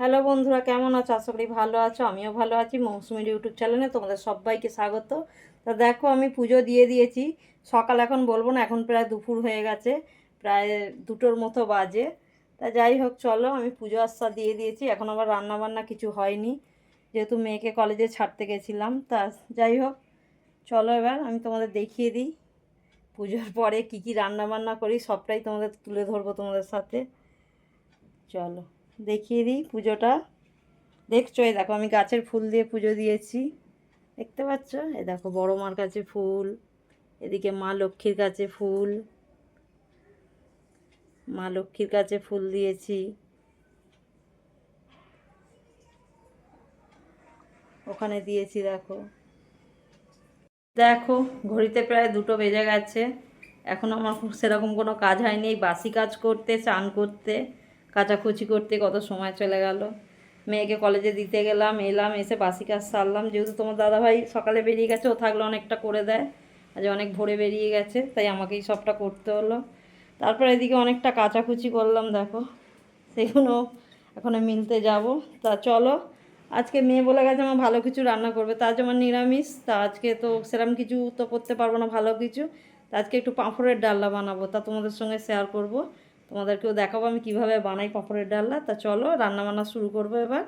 Hello বন্ধুরা, কেমন আছো? আশা করি ভালো আছো, আমিও ভালো আছি। মৌসুমির ইউটিউব চ্যানেলে তোমাদের সবাইকে স্বাগত। তা দেখো, আমি পুজো দিয়ে দিয়েছি। সকাল এখন বলব না, এখন প্রায় দুপুর হয়ে গেছে, প্রায় দুটোর মতো বাজে। তা যাই হোক, চলো, আমি পুজো আশ্বা দিয়ে দিয়েছি। এখন আবার রান্না বান্না কিছু হয়নি, যেহেতু মেয়েকে কলেজে ছাড়তে গেছিলাম। তা যাই হোক, চলো এবার আমি তোমাদের দেখিয়ে দিই, পুজোর পরে কি কি রান্না বান্না করি, সবটাই তোমাদের তুলে ধরবো তোমাদের সাথে। চলো। দেখিয়ে দিই পুজোটা। দেখছ, এই দেখো, আমি গাছের ফুল দিয়ে পুজো দিয়েছি। দেখতে পাচ্ছ? এ দেখো, বড় মার কাছে ফুল, এদিকে মা লক্ষ্মীর কাছে ফুল। মা লক্ষ্মীর কাছে ফুল দিয়েছি। ওখানে দিয়েছি, দেখো। দেখো, ঘড়িতে প্রায় দুটো বেজে গেছে। এখন আমার সেরকম কোনো কাজ হয়নি। বাসি কাজ করতে চান করতে। কাচাকুচি করতে কত সময় চলে গেল। মেয়েকে কলেজে দিতে গেলাম, এলাম, এসে বাসি কাজ সারলাম। যেহেতু তোমার দাদাভাই সকালে বেরিয়ে গেছে, ও থাকলে অনেকটা করে দেয়। আজ অনেক ভোরে বেরিয়ে গেছে, তাই আমাকেই সবটা করতে হলো। তারপর এদিকে অনেকটা কাচাকুচি করলাম, দেখো। সেগুলো এখন মিলতে যাব। তা চলো, আজকে মেয়ে বলে গেছে আমার ভালো কিছু রান্না করবে। তা আজ আমার নিরামিষ, তা আজকে তো সেরকম কিছু তো করতে পারব না, ভালো কিছু। তা আজকে একটু পাঁপড়ের ডালনা বানাবো, তা তোমাদের সঙ্গে শেয়ার করব। তোমাদেরকেও দেখাবো আমি কীভাবে বানাই পাঁপড়ের ডালনা। তা চলো রান্না বান্না শুরু করব এবার।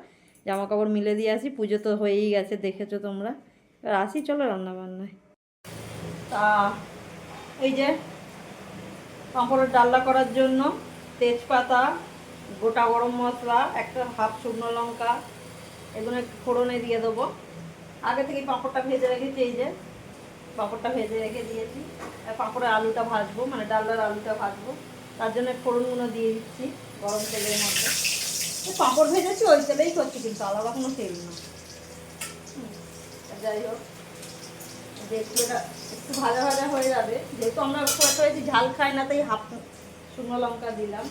জামা কাপড় মিলে দিয়ে আসি, পুজো তো হয়েই গেছে, দেখেছ তোমরা। এবার আসি, চলো রান্না বান্নায় তা, এই যে পাঁপড়ের ডালনা করার জন্য তেজপাতা, গোটা গরম মশলা, একটা হাফ শুকনো লঙ্কা, এগুলো একটু ফোড়নে দিয়ে দেবো। আগে থেকে পাঁপড়টা ভেজে রেখেছি, এই যে পাঁপড়টা ভেজে রেখে দিয়েছি। পাঁপড়ের আলুটা ভাজবো মানে ডালনার আলুটা ভাজবো। তার জন্য ফোড়নগুলো দিয়ে দিচ্ছি, গরম তেলের মধ্যে। পাঁপড় ভেজেছি, ওই তেলেই করছি, কিন্তু আলাদা কোনো তেল না। যাই হোক দেখছি এটা একটু ভাজা ভাজা হয়ে যাবে, যেহেতু আমরা খুব একটা ঝাল খাই না, তাই হাফ শুকনো লঙ্কা দিলাম।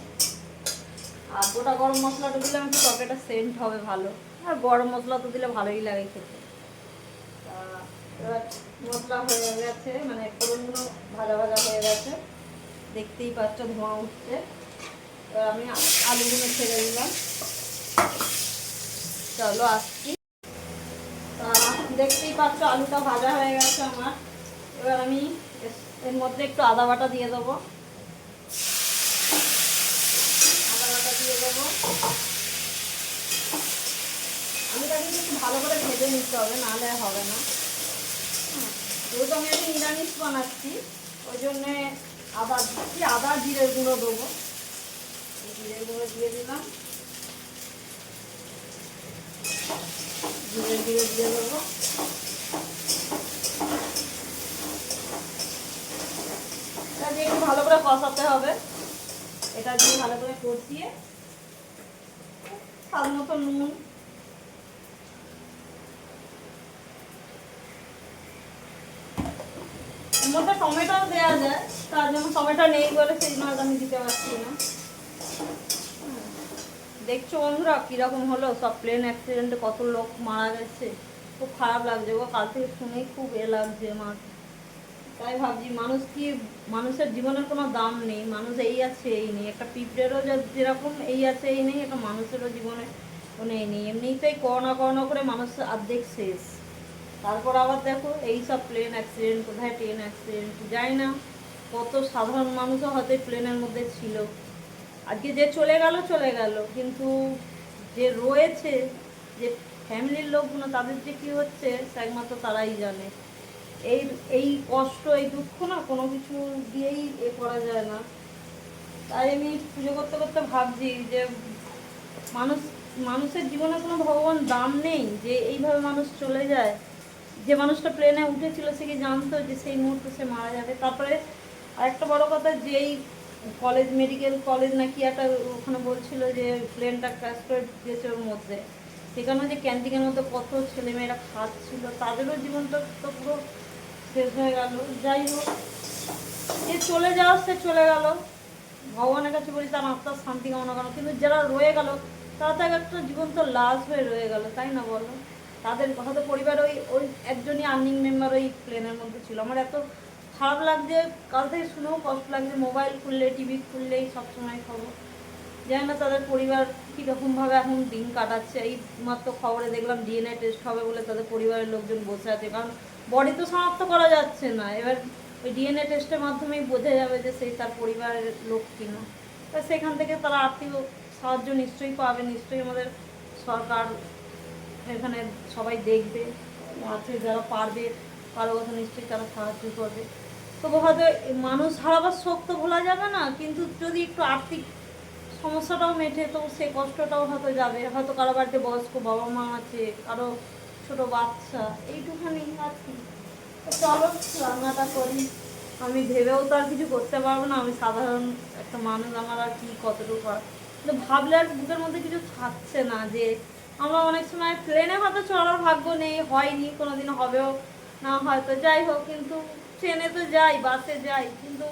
আর গোটা গরম মশলাটা দিলাম, একটু তরকারিটা সেন্ট হবে ভালো। আর গরম মশলা তো দিলে ভালোই লাগে খেতে। তা এবার মশলা হয়ে গেছে মানে ফোড়নগুলো ভাজা ভাজা হয়ে গেছে। দেখতেই পাচ্ছ ধোঁয়া উঠছে। এবার আমি আলুগুলো ছেড়ে দিলাম। চলো আসছি। তা দেখতেই পাচ্ছ আলুটা ভাজা হয়ে গেছে আমার। এবার আমি এর মধ্যে একটু আদা বাটা দিয়ে দেবো। আদা বাটা দিয়ে দেবো। আলুটা কিন্তু একটু ভালো করে ভেজে নিতে হবে, নাহলে হবে না। যেহেতু আমি একটা নিরামিষ বানাচ্ছি, ওই জন্যে আদা দিচ্ছি আদা জিরের গুঁড়ো দেবো। জিরের গুঁড়ো দিয়ে দিলাম। জিরের গুঁড়ো দিয়ে দেবো। এটা দিয়ে একটু ভালো করে কষাতে হবে। এটা দিয়ে ভালো করে কষিয়ে, স্বাদ মতো নুন মধ্যে টমেটো দেওয়া যায়, তার জন্য টমেটো নেই বলে সেই মাছ আমি দিতে পারছি না। দেখছ বন্ধুরা কীরকম হলো? সব প্লেন অ্যাক্সিডেন্টে কত লোক মারা গেছে। খুব খারাপ লাগছে ও কাল থেকে শুনেই খুব এ লাগছে আমার। তাই ভাবছি, মানুষ কি, মানুষের জীবনের কোনো দাম নেই, মানুষ এই আছে, এই নেই। একটা পিঁপড়েরও যেরকম এই আছে, এই নেই, একটা মানুষেরও জীবনে কোনো এই নেই। এমনিতেই করোনা করোনা করে মানুষ অর্ধেক শেষ। তারপর আবার দেখো, এই সব প্লেন অ্যাক্সিডেন্ট কোথায় ট্রেন অ্যাক্সিডেন্ট যাই না, কত সাধারণ মানুষও হয়তো প্লেনের মধ্যে ছিল। আজকে যে চলে গেল চলে গেল। কিন্তু যে রয়েছে, যে ফ্যামিলির লোকগুলো, তাদের যে কী হচ্ছে, একমাত্র তারাই জানে। এই এই কষ্ট, এই দুঃখ না, কোনো কিছু দিয়েই এ করা যায় না। তাই আমি পুজো করতে করতে ভাবছি যে মানুষ, মানুষের জীবনে কোনো ভগবান দাম নেই যে এইভাবে মানুষ চলে যায়। যে মানুষটা প্লেনে উঠেছিল সে কি জানতো যে সেই মুহূর্তে সে মারা যাবে? তারপরে আরেকটা বড় কথা, যেই কলেজ মেডিকেল কলেজ নাকি একটা ওখানে বলছিল যে প্লেনটা ক্র্যাশ করে গেছে ওর মধ্যে। সেখানে যে ক্যান্টিনের মধ্যে কত ছেলেমেয়েরা খাচ্ছিল, তাদেরও জীবনটা তো পুরো শেষ হয়ে গেল। যাই হোক যে চলে যাওয়ার সে চলে গেল। ভগবানের কাছে বলি, তার আত্মার শান্তি কামনা করো। কিন্তু যারা রয়ে গেল, তারা তো এক একটা জীবন তো লাশ হয়ে রয়ে গেল, তাই না বলো? তাদের হয়তো পরিবার ওই ওই একজনই আর্নিং মেম্বার ওই প্লেনের মধ্যে ছিল। আমার এত খারাপ লাগছে, কাল থেকে শুনেও কষ্ট লাগছে মোবাইল খুললে টিভি খুললেই সবসময় খবর। জানি না তাদের পরিবার কীরকমভাবে এখন দিন কাটাচ্ছে। এই মাত্র খবরে দেখলাম ডিএনএ টেস্ট হবে বলে তাদের পরিবারের লোকজন বসে আছে। কারণ বডি তো শনাক্ত করা যাচ্ছে না। এবার ওই ডিএনএ টেস্টের মাধ্যমেই বোঝা যাবে যে সেই তার পরিবারের লোক কিনা। তা সেখান থেকে তারা আর্থিক সাহায্য নিশ্চয়ই পাবে, নিশ্চয়ই আমাদের সরকার এখানে সবাই দেখবে, আছে যারা পারবে, কারও কথা নিশ্চয়ই তারা সাহায্য করবে। তবু হয়তো মানুষ হারাবার শোক তো ভোলা যাবে না, কিন্তু যদি একটু আর্থিক সমস্যাটাও মেটে তো সে কষ্টটাও হয়তো যাবে। হয়তো কারও বাড়িতে বয়স্ক বাবা মা আছে, কারও ছোট বাচ্চা, এইটুখানি আর কি। চলো, রান্নাটা করি। আমি ভেবেও তো আর কিছু করতে পারব না, আমি সাধারণ একটা মানুষ আমার আর কি কতটুকু কিন্তু ভাবলে আর বুকের মধ্যে কিছু থাকছে না যে আমরা অনেক সময় প্লেনে হয়তো চলার ভাগ্য নেই, হয়নি কোনোদিন হবেও না, হয়তো যাই হোক, কিন্তু ট্রেনে তো যাই বাসে যাই, কিন্তু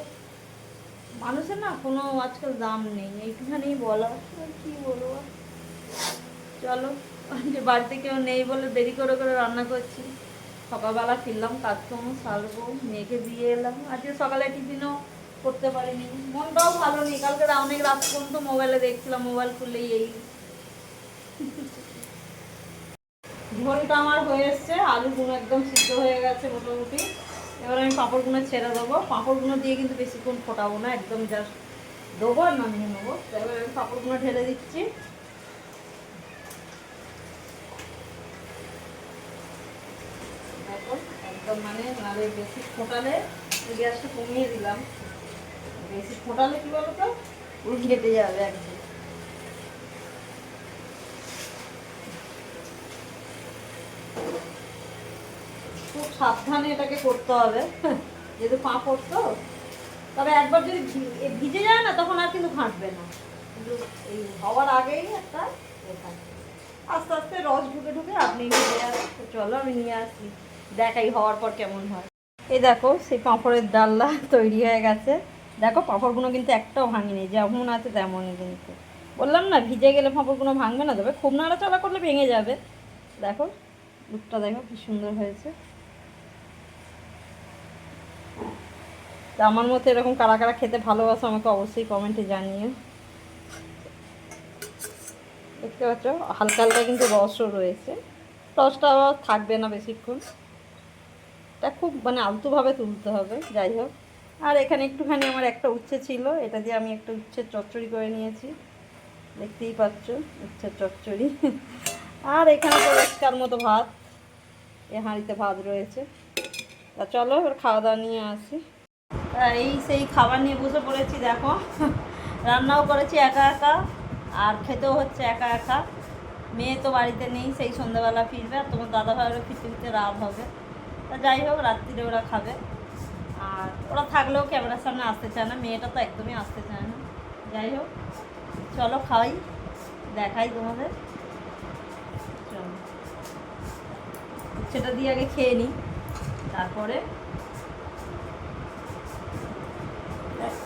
মানুষের না কোনো আজকাল দাম নেই, এইটুখানি বলা কি বলব? চলো যে বাড়িতে কেউ নেই বলে দেরি করে করে রান্না করছি। সকালবেলা ফিরলাম, কাজকর্ম সারবো, মেয়েকে দিয়ে এলাম। আজকে সকালে টিফিনও করতে পারিনি, মনটাও ভালো নেই। কালকে অনেক রাত পর্যন্ত মোবাইলে দেখছিলাম মোবাইল খুললেই এই। ঝোলটা আমার হয়ে এসছে আলুগুলো একদম সিদ্ধ হয়ে গেছে মোটামুটি। এবার আমি পাঁপড়গুলো ছেড়ে দেবো। পাঁপড়গুলো দিয়ে কিন্তু বেশিক্ষণ ফোটাবো না, একদম জাস্ট দেবো আর নামিয়ে নেব। এবার আমি পাঁপড়গুলো ঢেলে দিচ্ছি। একদম মানে নালে বেশি ফোটালে গ্যাসটা কমিয়ে দিলাম। বেশি ফোটালে কি বলো তো উল ঘেটে যাবে একদম খুব সাবধানে এটাকে করতে হবে। যেহেতু পাঁপড় তো তবে একবার যদি ভিজে যায় না, তখন আর কিন্তু ঘাঁটবে না। কিন্তু এই হওয়ার আগেই একটা আস্তে আস্তে রস ঢুকে ঢুকে আপনি নিয়ে আসতে চলো আমি নিয়ে আসি। দেখাই হওয়ার পর কেমন হয়। এই দেখো, সেই পাঁপড়ের ডাল্লা তৈরি হয়ে গেছে। দেখো, পাঁপড়গুলো কিন্তু একটাও ভাঙেনি। যেমন আছে তেমনই কিন্তু। বললাম না, ভিজে গেলে পাঁপড়গুলো ভাঙবে না। তবে খুব নাড়াচাড়া করলে ভেঙে যাবে। দেখো, লুকটা দেখো কি সুন্দর হয়েছে। তা আমার মতো এরকম কারা কারা খেতে ভালোবাসো আমাকে অবশ্যই কমেন্টে জানিও। দেখতে পাচ্ছ, হালকা হালকা কিন্তু রসও রয়েছে। রসটা আবার থাকবে না বেশিক্ষণ। এটা খুব মানে আলতুভাবে তুলতে হবে, যাই হোক। আর এখানে একটুখানি আমার একটা উচ্ছে ছিল, এটা দিয়ে আমি একটা উচ্ছের চচ্চড়ি করে নিয়েছি। দেখতেই পাচ্ছ, উচ্ছের চচ্চড়ি। আর এখানে পরিষ্কার মতো ভাত, এ হাঁড়িতে ভাত রয়েছে। তা চলো, এবার খাওয়া দাওয়া নিয়ে আসি। তা এই সেই খাবার নিয়ে বসে পড়েছি, দেখো। রান্নাও করেছি একা একা, আর খেতেও হচ্ছে একা একা। মেয়ে তো বাড়িতে নেই, সেই সন্ধ্যাবেলা ফিরবে, আর তোমার দাদা ভাইয়েরও ফিরতে ফিরতে রাত হবে। তা যাই হোক, রাত্রিরে ওরা খাবে। আর ওরা থাকলেও ক্যামেরার সামনে আসতে চায় না, মেয়েটা তো একদমই আসতে চায় না। যাই হোক, চলো খাই, দেখাই তোমাদের। চলো। সেটা দিয়ে আগে খেয়ে নিই। তারপরে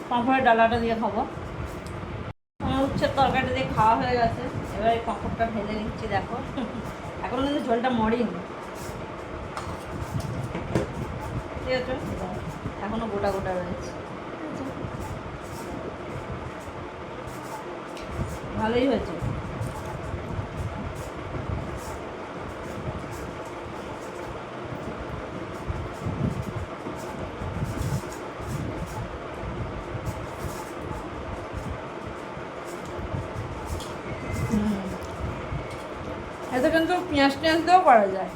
পাঁপড়ের ডালাটা দিয়ে খাব। আমার উচ্ছের তরকারিটা দিয়ে খাওয়া হয়ে গেছে। এবার এই পাঁপড়টা ঢেলে নিচ্ছি, দেখো। এখন কিন্তু ঝোলটা মরেনি। ঠিক আছে? এখনও গোটা গোটা রয়েছে। ভালোই হয়েছে। কিন্তু পেঁয়াজ টেঁয়াজ দিয়েও করা যায়।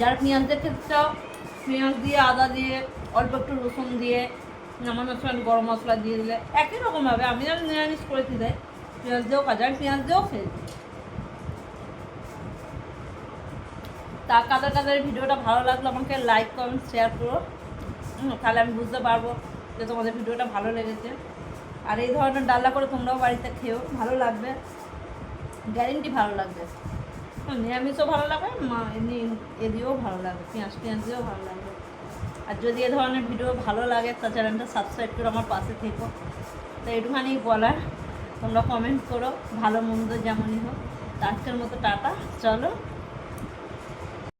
যার পেঁয়াজ দিয়ে খেতে পেঁয়াজ দিয়ে, আদা দিয়ে, অল্প একটু রসুন দিয়ে নামানোর সময় গরম মশলা দিয়ে দিলে একই রকম রকমভাবে আমি যেন নিরামিষ করেছি দেয় পেঁয়াজ দিয়েও কাজ আমি পেঁয়াজ দিয়েও খেয়েছি তা কাদের কাদের ভিডিওটা ভালো লাগল আমাকে লাইক কমেন্ট শেয়ার করো। তাহলে আমি বুঝতে পারব যে তোমাদের ভিডিওটা ভালো লেগেছে। আর এই ধরনের ডাল্লা করে তোমরাও বাড়িতে খেও, ভালো লাগবে। গ্যারেন্টি ভালো লাগবে। নিরামিষও ভালো লাগে এমনি এ দিয়েও ভালো লাগবে পেঁয়াজ পেঁয়াজ দিয়েও ভালো লাগবে আর যদি এ ধরনের ভিডিও ভালো লাগে, তা চ্যানেলটা সাবস্ক্রাইব করে আমার পাশে থেকো। তো একটুখানি বলার, তোমরা কমেন্ট করো, ভালো মন্দ যেমনই হোক। আজকের মতো টাটা, চলো।